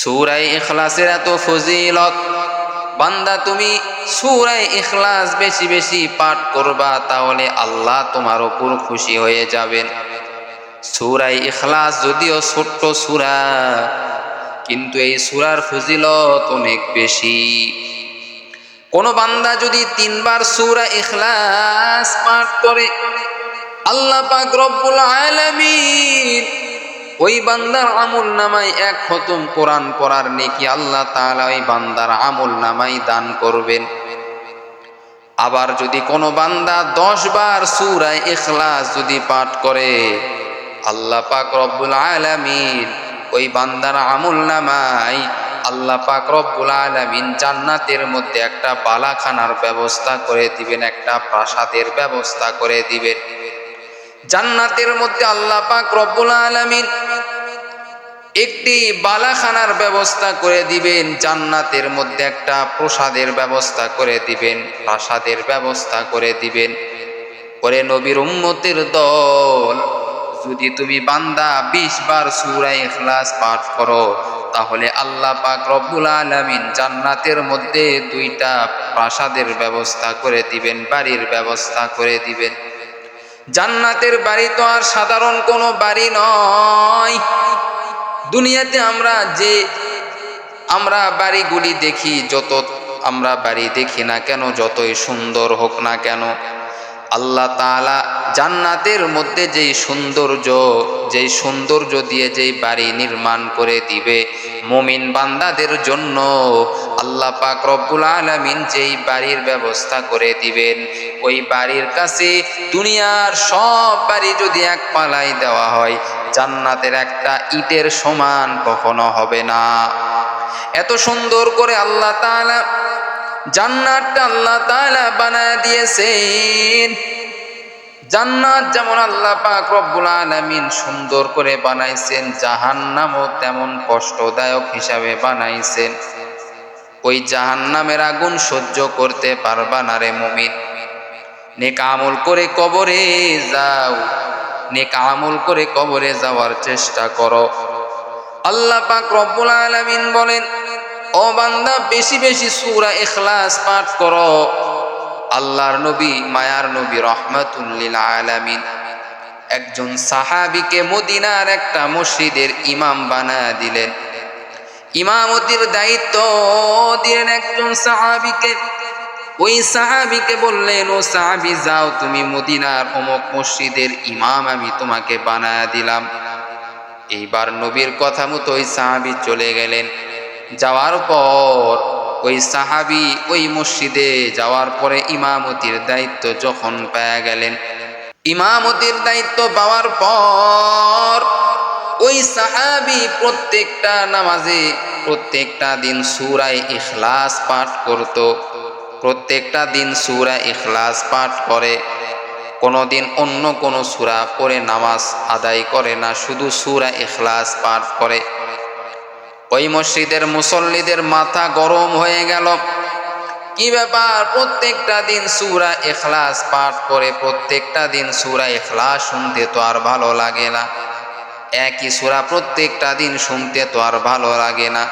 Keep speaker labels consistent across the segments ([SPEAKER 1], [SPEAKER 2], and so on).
[SPEAKER 1] সুরাই ইখলাসের এত ফজিলত। বান্দা, তুমি সুরাই ইখলাস বেশি বেশি পাঠ করবা, তাহলে আল্লাহ তোমার ওপর খুশি হয়ে যাবেন। সুরাই ইখলাস যদিও ছোট্ট সুরা, কিন্তু এই সুরার ফজিলত অনেক বেশি। কোন বান্দা যদি তিনবার সুরা ইখলাস পাঠ করে, আল্লাহ পাক রব্বুল আলামিন ওই বান্দার আমল নামায় এক খতম কোরআন পড়ার নেকি আল্লাহ তাআলা ওই বান্দার আমল নামাই দান করবেন। আবার যদি কোনো বান্দা দশ বার সুরা ইখলাস যদি পাঠ করে, আল্লাহ পাক রব্বুল আলামিন ওই বান্দার আমল নামাই আল্লাহ পাক রব্বুল আলামিন জান্নাতের মধ্যে একটা বালাখানার ব্যবস্থা করে দিবেন, একটা প্রাসাদের ব্যবস্থা করে দিবেন। জান্নাতের মধ্যে আল্লাহ পাক রব্বুল আলামিন একটি বালাখানার ব্যবস্থা করে দিবেন, জান্নাতের মধ্যে একটা প্রসাদের ব্যবস্থা করে দিবেন, প্রাসাদের ব্যবস্থা করে দিবেন। পরে নবীর উম্মতের দল, যদি তুমি বান্দা বিশ বার সুরা ইখলাস পাঠ করো, তাহলে আল্লাহ পাক রব্বুল আলামিন জান্নাতের মধ্যে দুইটা প্রাসাদের ব্যবস্থা করে দিবেন, বাড়ির ব্যবস্থা করে দিবেন। জান্নাতের বাড়ি তো আর সাধারণ কোনো বাড়ি নয়। দুনিয়াতে আমরা যে আমরা বাড়িগুলি দেখি, যত আমরা বাড়ি দেখি না কেন, যতই সুন্দর হোক না কেন, আল্লাহ তাআলা জান্নাতের মধ্যে যেই সৌন্দর্য যেই সৌন্দর্য দিয়ে যেই বাড়ি নির্মাণ করে দিবে মুমিন বান্দাদের জন্য, আল্লাহ পাক রব্বুল আলামিন যেই বাড়ির ব্যবস্থা করে দিবেন, ওই বাড়ির কাছে দুনিয়ার সব বাড়ি যদি এক পালাই দেওয়া হয় জান্নাতের একটা ইটের সমান কখনো হবে না। এত সুন্দর করে আল্লাহ তাআলা জান্নাতটা আল্লাহ তাআলা বানায় দিয়েছেন। জান্নাত যেমন আল্লাহ পাক রব্বুল আলামিন সুন্দর করে বানাইছেন, জাহান্নামও তেমন কষ্টদায়ক হিসাবে বানাইছেন। ওই জাহান্নামের আগুন সহ্য করতে পারবা না রে মুমিন। নেক আমল করে কবরে যাও। নেক আমল করে কবরে যাওয়ার চেষ্টা করো। আল্লাহ পাক রব্বুল আলামিন বলেন, ও বান্দা, বেশি বেশি সূরা ইখলাস পাঠ করো। আল্লাহর নবী, মায়ার নবী রহমাতুল্লিল আলামিন। একজন সাহাবীকে মদিনার একটা মসজিদের ইমাম বানায় দিলেন। ইমামতির দায়িত্ব দিলেন একজন সাহাবীকে। ওই সাহাবিকে বললেন, ও সাহাবি, যাও তুমি মদিনার অমুক মসজিদের ইমাম, আমি তোমাকে বানায় দিলাম। এইবার নবীর কথা মতো ওই সাহাবি চলে গেলেন। যাওয়ার পর ওই সাহাবি ওই মসজিদে যাওয়ার পরে ইমামতির দায়িত্ব যখন পেয়ে গেলেন। ইমামতির দায়িত্ব পাওয়ার পর ওই সাহাবি প্রত্যেকটা নামাজে, প্রত্যেকটা দিন সুরায় ইখলাস পাঠ করত। প্রত্যেকটা দিন সুরা ইখলাস পাঠ করে কোনো দিন অন্য কোনো সুরা পড়ে নামাজ আদায় করে না, শুধু সুরা ইখলাস পাঠ করে। ওই মসজিদের মুসল্লিদের মাথা গরম হয়ে গেল। কি ব্যাপার? প্রত্যেকটা দিন সুরা এখলাস পাঠ করে, প্রত্যেকটা দিন সুরা এখলাস শুনতে তো আর ভালো লাগে না। একই সুরা প্রত্যেকটা দিন শুনতে তো আর ভালো লাগে না।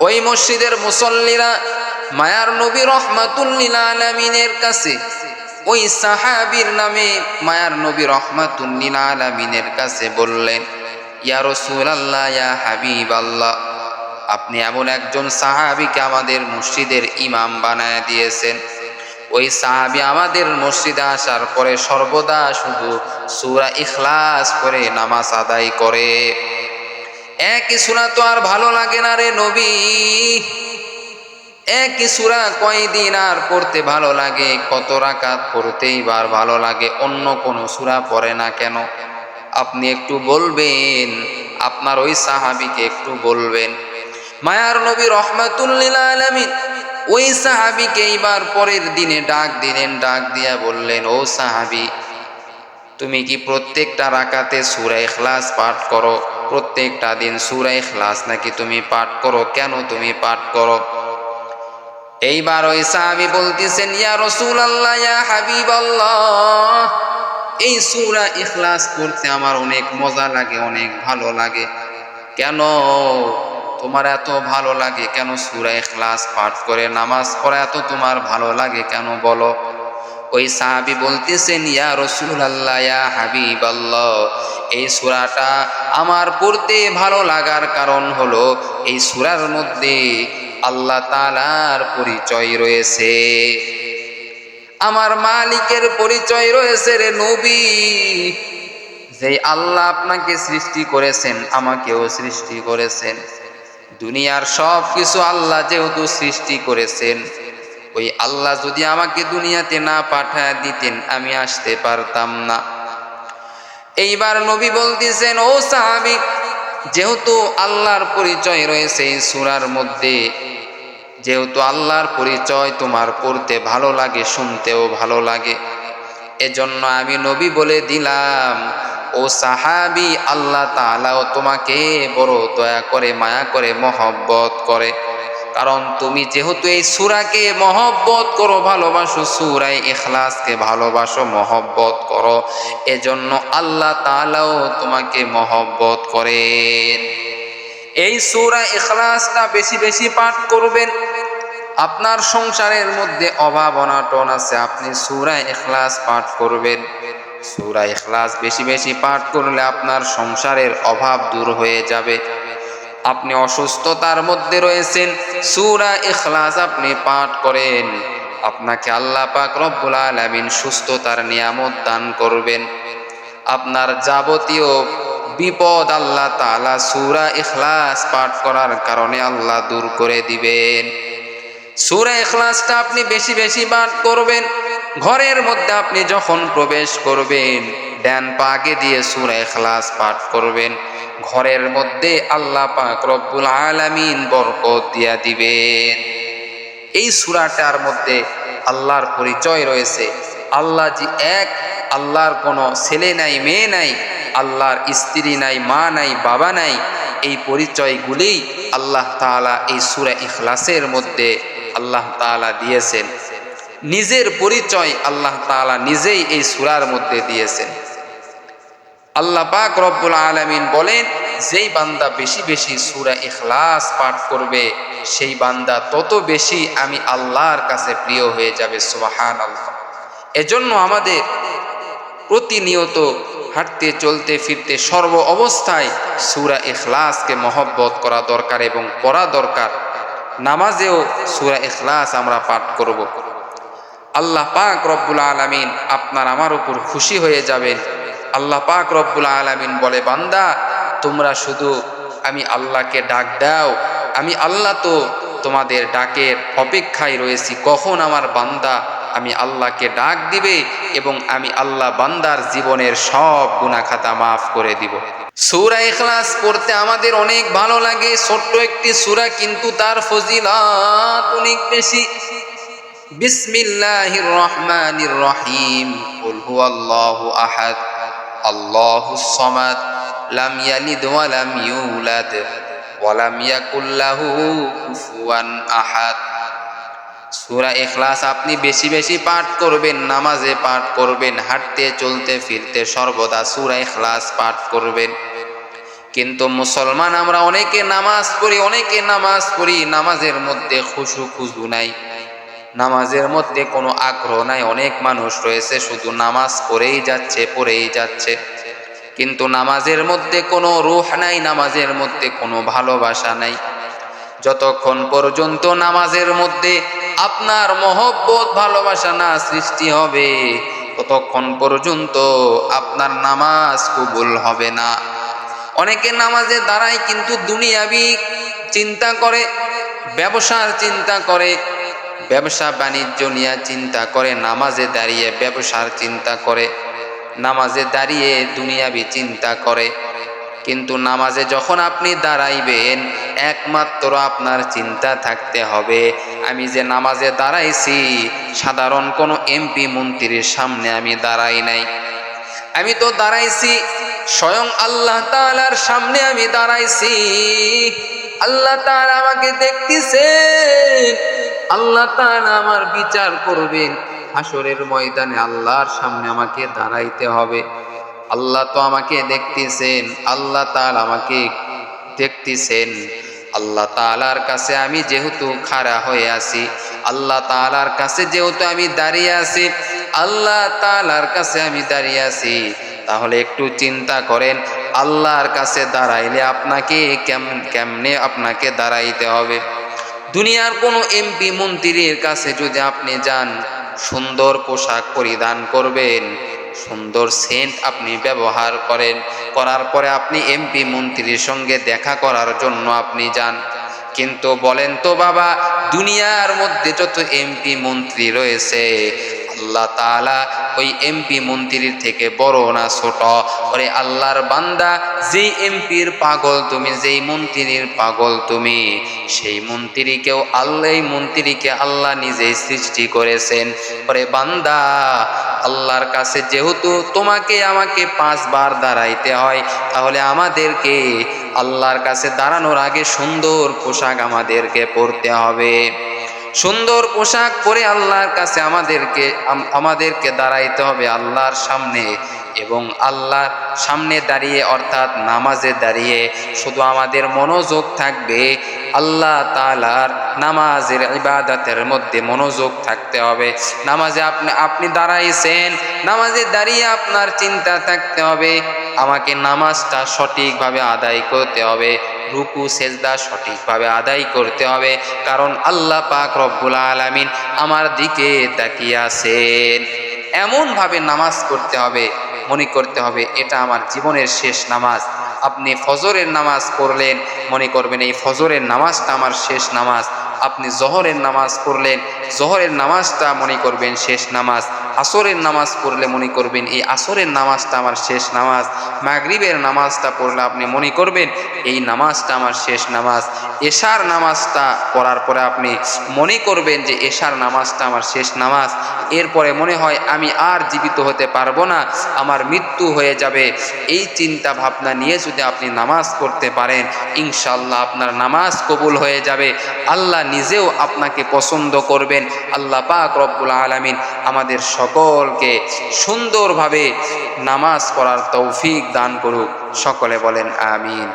[SPEAKER 1] ওই মসজিদের মুসল্লিরা মায়ার নবী রহমাতুল্লিল আলমিনের কাছে, ওই সাহাবির নামে মায়ার নবী রহমাতুল্লিল আলমিনের কাছে বললেন, ইয়া রসুল আল্লাহ ইয়া হাবিব আল্লাহ আপনি এমন একজন সাহাবিকে আমাদের মসজিদের ইমাম বানায় দিয়েছেন। ওই সাহাবি আমাদের মসজিদে আসার পরে সর্বদা শুধু সুরা ইখলাস করে নামাজ আদায় করে। একই সুরা তো আর ভালো লাগে না রে নবী। একই সুরা কয়দিন আর পড়তে ভালো লাগে? কত রাকাত পড়তেই বার ভালো লাগে, অন্য কোনো সুরা পড়ে না কেন? আপনি একটু বলবেন, আপনার ওই সাহাবিকে একটু বলবেন। মায়ার নবী রহমাতুল্লিল আলমিন ওই সাহাবিকে এইবার পরের দিনে ডাক দিলেন, ডাক দিয়া বললেন, ও সাহাবি, তুমি কি প্রত্যেকটা রাকাতে সুরা ইখলাস পাঠ করো? প্রত্যেকটা দিন সুরা ইখলাস নাকি তুমি পাঠ করো? কেন তুমি পাঠ করো? এইবার ওই সাহাবি বলতেছেন, ইয়া রসুল আল্লাহ ইয়া হাবিব আল্লাহ এই সুরা ইখলাস করতে আমার অনেক মজা লাগে, অনেক ভালো লাগে। কেন? তোমার এত ভালো লাগে কেন সুরা এখলাস পাঠ করে? নামাজ পড়া এত তোমার ভালো লাগে কেন বলো? ওই সাহাবি বলতেছেন, ইয়া রসুল আল্লাহ ইয়া হাবিব আল্লাহ এই সুরাটা আমার পড়তে ভালো লাগার কারণ হলো, এই সুরার মধ্যে আল্লাহ তালার পরিচয় রয়েছে। আমার মালিকের পরিচয় রয়েছে রে নবী। যে আল্লাহ আপনাকে সৃষ্টি করেছেন, আমাকেও সৃষ্টি করেছেন। দুনিয়ার সব কিছু আল্লাহ যেহেতু সৃষ্টি করেছেন, ওই আল্লাহ যদি আমাকে দুনিয়াতে না পাঠায় দিতেন, আমি আসতে পারতাম না। এইবার নবী বলতেছেন, ও সাহাবি যেহেতু আল্লাহর পরিচয় রয়েছে এই সুরার মধ্যে, যেহেতু আল্লাহর পরিচয় তোমার পড়তে ভালো লাগে, শুনতেও ভালো লাগে, এজন্য আমি নবী বলে দিলাম, ও সাহাবি, আল্লাহ তালাও তোমাকে বড় দয়া করে, মায়া করে, মহব্বত করে। কারণ তুমি যেহেতু এই সুরাকে মহব্বত করো, ভালোবাসো সুরাই এখলাসকে ভালোবাসো, মহব্বত করো, এজন্য আল্লাহ তাআলাও তোমাকে মহব্বত করেন। এই সুরা এখলাসটা বেশি বেশি পাঠ করবেন। আপনার সংসারের মধ্যে অভাব, অনাটন আছে, আপনি সুরা এখলাস পাঠ করবেন। সুরা এখলাস বেশি বেশি পাঠ করলে আপনার সংসারের অভাব দূর হয়ে যাবে। আপনি অসুস্থতার মধ্যে রয়েছেন, সুরা ইখলাস আপনি পাঠ করেন। আপনাকে আল্লাহ পাক রব্বুল আলামিন সুস্থতার নিয়ামত দান করবেন। আপনার যাবতীয় বিপদ আল্লাহ তাআলা সুরা ইখলাস পাঠ করার কারণে আল্লাহ দূর করে দিবেন। সুরা ইখলাসটা আপনি বেশি বেশি পাঠ করবেন। ঘরের মধ্যে আপনি যখন প্রবেশ করবেন ডান পাকে দিয়ে সুরা ইখলাস পাঠ করবেন। ঘরের মধ্যে আল্লাহ পাক রব্বুল আলামিন বরকত দিয়া দিবেন। এই সুরাটার মধ্যে আল্লাহর পরিচয় রয়েছে। আল্লাহ জি এক, আল্লাহর কোনো ছেলে নাই, মেয়ে নাই, আল্লাহর স্ত্রী নাই, মা নাই, বাবা নাই, এই পরিচয়গুলি আল্লাহ তাআলা এই সুরা ইখলাসের মধ্যে আল্লাহ তাআলা দিয়েছেন। নিজের পরিচয় আল্লাহ তাআলা নিজেই এই সুরার মধ্যে দিয়েছেন। আল্লাহ পাক রব্বুল আলামিন বলেন, যেই বান্দা বেশি বেশি সুরা ইখলাস পাঠ করবে, সেই বান্দা তত বেশি আমি আল্লাহর কাছে প্রিয় হয়ে যাবে সুবাহান আল্লাহ এজন্য আমাদের প্রতিনিয়ত হাঁটতে, চলতে, ফিরতে সর্ব অবস্থায় সুরা ইখলাসকে মহব্বত করা দরকার এবং পড়া দরকার। নামাজেও সুরা ইখলাস আমরা পাঠ করব। আল্লাহ পাক রব্বুল আলামিন আপনার আমার উপর খুশি হয়ে যাবেন। আল্লাহ পাক রব্বুল আলামিন বলে, বান্দা, তোমরা শুধু আমি আল্লাহকে ডাক দাও, আমি আল্লাহ তো তোমাদের ডাকের অপেক্ষায় রয়েছি, কখন আমার বান্দা আমি আল্লাহকে ডাক দিবে এবং আমি আল্লাহ বান্দার জীবনের সব গুণাখাতা মাফ করে দিব। সূরা ইখলাস পড়তে আমাদের অনেক ভালো লাগে, ছোট্ট একটি সুরা, কিন্তু তার ফজিলত অনেক বেশি। বিসমিল্লাহির রহমানির রহিম আহাদ। আল্লাহুস সামাদ লাম ইয়ালিদ ওয়া লাম ইউলাদ ওয়া লাম ইয়াকুল লাহু কুফুয়ান সূরা ইখলাস, আপনি বেশি বেশি পাঠ করবেন, নামাজে পাঠ করবেন, হাঁটতে, চলতে, ফিরতে, সর্বদা সূরা ইখলাস পাঠ করবেন। কিন্তু মুসলমান, আমরা অনেকে নামাজ পড়ি, অনেকে নামাজ পড়ি, নামাজের মধ্যে খুশু খুজু নাই। নামাজের মধ্যে কোনো আগ্রহ নাই। অনেক মানুষ রয়েছে, শুধু নামাজ পড়েই যাচ্ছে পড়েই যাচ্ছে। কিন্তু নামাজের মধ্যে কোনো রুহ নাই, নামাজের মধ্যে কোনো ভালোবাসা নাই। যতক্ষণ পর্যন্ত নামাজের মধ্যে আপনার মহব্বত, ভালোবাসা না সৃষ্টি হবে, ততক্ষণ পর্যন্ত আপনার নামাজ কবুল হবে না। অনেকে নামাজে দাঁড়ায় কিন্তু দুনিয়াবি চিন্তা করে, ব্যবসার চিন্তা করে ব্যবসা বাণিজ্য নিয়ে চিন্তা করে, নামাজে দাঁড়িয়ে ব্যবসার চিন্তা করে, নামাজে দাঁড়িয়ে দুনিয়াবি চিন্তা করে। কিন্তু নামাজে যখন আপনি দাঁড়াইবেন, একমাত্র আপনার চিন্তা থাকতে হবে, আমি যে নামাজে দাঁড়াইছি, সাধারণ কোনো এমপি মন্ত্রীর সামনে আমি দাঁড়াই নাই। আমি তো দাঁড়াইছি, স্বয়ং আল্লাহ তাআলার সামনে আমি দাঁড়াইছি। আল্লাহ তাআলা আমাকে দেখতেছেন আল্লাহ আমার বিচার করবেন। হাসরের ময়দানে আল্লাহর সামনে আমাকে দাঁড়াইতে হবে। আল্লাহ তো আমাকে দেখতেছেন, আল্লাহ তাআলা আমাকে দেখতেছেন। আল্লাহ তালার কাছে আমি যেহেতু খাড়া হয়ে আছি, আল্লাহ তালার কাছে যেহেতু আমি দাঁড়িয়ে আছি, আল্লাহ তালার কাছে আমি দাঁড়িয়ে আছি, তাহলে একটু চিন্তা করেন, আল্লাহর কাছে দাঁড়াইলে আপনাকে কেমন কেমনে আপনাকে দাঁড়াইতে হবে? দুনিয়ার কোনো এমপি মন্ত্রীর কাছে যদি আপনি যান, সুন্দর পোশাক পরিধান করবেন, সুন্দর সেন্ট আপনি ব্যবহার করেন, করার পরে আপনি এমপি মন্ত্রীর সঙ্গে দেখা করার জন্য আপনি যান। কিন্তু বলেন তো বাবা, দুনিয়ার মধ্যে যত এমপি মন্ত্রী রয়েছে আল্লাহ তাআলা ওই এমপি মন্ত্রীর থেকে বড় না ছোট? ওরে আল্লাহর বান্দা, যেই এমপির পাগল তুমি, যেই মন্ত্রীর পাগল তুমি, সেই মন্ত্রীকেও আল্লাহ মন্ত্রীকে আল্লাহ নিজেই সৃষ্টি করেছেন। ওরে বান্দা, আল্লাহর কাছে যেহেতু তোমাকে আমাকে পাঁচবার দাঁড়াইতে হয়, তাহলে আমাদেরকে আল্লাহর কাছে দাঁড়ানোর আগে সুন্দর পোশাক আমাদেরকে পরতে হবে। সুন্দর পোশাক পরে আল্লাহর কাছে আমাদেরকে আমাদেরকে দাঁড়াইতে হবে আল্লাহর সামনে এবং আল্লাহর সামনে দাঁড়িয়ে, অর্থাৎ নামাজে দাঁড়িয়ে শুধু আমাদের মনোযোগ থাকবে। আল্লাহ তালার নামাজের ইবাদতের মধ্যে মনোযোগ থাকতে হবে। নামাজে আপনি আপনি দাঁড়াইছেন, নামাজে দাঁড়িয়ে আপনার চিন্তা থাকতে হবে। আমাকে নামাজটা সঠিকভাবে আদায় করতে হবে। রুকু, সেজদা সঠিকভাবে আদায় করতে হবে, কারণ আল্লাহ পাক রব্বুল আলামিন আমার দিকে তাকিয়ে আছেন। এমনভাবে নামাজ করতে হবে, মনে করতে হবে, এটা আমার জীবনের শেষ নামাজ। আপনি ফজরের নামাজ পড়লেন, মনে করবেন এই ফজরের নামাজটা আমার শেষ নামাজ। আপনি জহরের নামাজ পড়লেন, জহরের নামাজটা মনে করবেন শেষ নামাজ। আসরের নামাজ পড়লে মনে করবেন, এই আসরের নামাজটা আমার শেষ নামাজ, মাগরিবের নামাজটা পড়লে আপনি মনে করবেন, এই নামাজটা আমার শেষ নামাজ। এশার নামাজটা পড়ার পরে আপনি মনে করবেন যে এশার নামাজটা আমার শেষ নামাজ। এরপরে মনে হয় আমি আর জীবিত হতে পারব না, আমার মৃত্যু হয়ে যাবে। এই চিন্তা ভাবনা নিয়ে যদি আপনি নামাজ পড়তে পারেন ইনশাল্লাহ আপনার নামাজ কবুল হয়ে যাবে। আল্লাহ নিজেও আপনাকে পছন্দ করবেন। আল্লাহ পাক রব্বুল আলামিন আমাদের সকলকে সুন্দরভাবে নামাজ পড়ার তৌফিক দান করুক। সকলে বলেন আমিন।